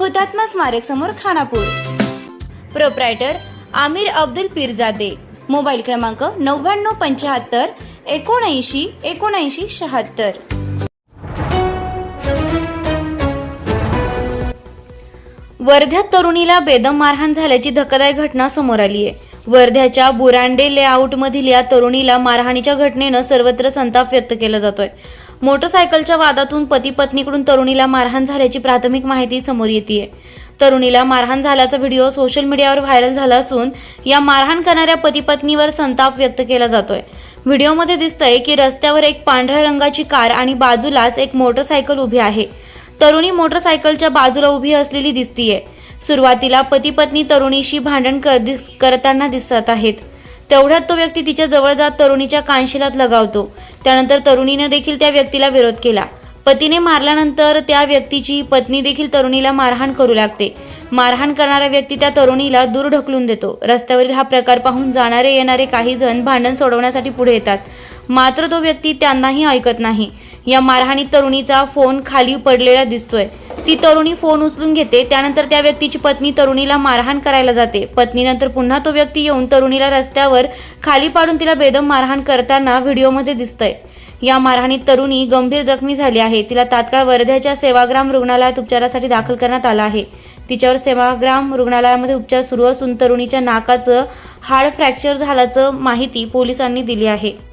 हुतात्मा स्मारक समोर खानापूर. प्रोप्रायटर आमिर अब्दुल पीरजादे. मोबाईल क्रमांक नव्याण्णव पंच्याहत्तर एकोणऐंशी एकोणऐंशी शहात्तर. वर्ध्यात तरुणीला बेदम मारहाण झाल्याची धक्कादायक घटना समोर आली आहे. वर्ध्याच्या बुरांडे लेआउटमधील या तरुणीला मारहाणीच्या घटनेनं सर्वत्र संताप व्यक्त केला जातोय. मोटरसायकलच्या वादातून पती पत्नीकडून तरुणीला मारहाण झाल्याची प्राथमिक माहिती समोर येते तरुणीला मारहाण झाल्याचा व्हिडिओ सोशल मीडियावर व्हायरल झाला असून या मारहाण करणाऱ्या पती पत्नीवर संताप व्यक्त केला जातोय. व्हिडिओमध्ये दिसतंय की रस्त्यावर एक पांढऱ्या रंगाची कार आणि बाजूलाच एक मोटरसायकल उभी आहे. तरुणी मोटरसायकलच्या बाजूला उभी असलेली दिसतीये. सुरुवातीला पती पत्नी तरुणीशी भांडण कर- दिस- करताना दिसत आहेत. तेवढ्यात तो व्यक्ती तिच्या जवळ जात तरुणीच्या कानशिलात लगावतो. त्यानंतर तरुणीने देखील त्या व्यक्तीला विरोध केला. पतीने मारल्यानंतर त्या व्यक्तीची पत्नी देखील तरुणीला मारहाण करू लागते. मारहाण करणारा व्यक्ती त्या तरुणीला दूर ढकलून देतो. रस्त्यावरील हा प्रकार पाहून जाणारे येणारे काही जण भांडण सोडवण्यासाठी पुढे येतात. मात्र तो व्यक्ती त्यांनाही ऐकत नाही. या मारहाणीत तरुणीचा फोन खाली पडलेला दिसतोय. ती तरुणी फोन उचलून घेते त्यानंतर त्या व्यक्तीची पत्नी तरुणीला मारहाण करायला जाते. पत्नीनंतर पुन्हा तो व्यक्ती येऊन तरुणीला रस्त्यावर खाली पाडून तिला बेदम मारहाण करताना व्हिडिओमध्ये दिसतंय. या मारहाणीत तरुणी गंभीर जखमी झाली आहे. तिला तात्काळ वर्ध्याच्या सेवाग्राम रुग्णालयात उपचारासाठी दाखल करण्यात आलं आहे. तिच्यावर सेवाग्राम रुग्णालयामध्ये उपचार सुरू असून तरुणीच्या नाकाचं हाड फ्रॅक्चर झाल्याचं माहिती पोलिसांनी दिली आहे.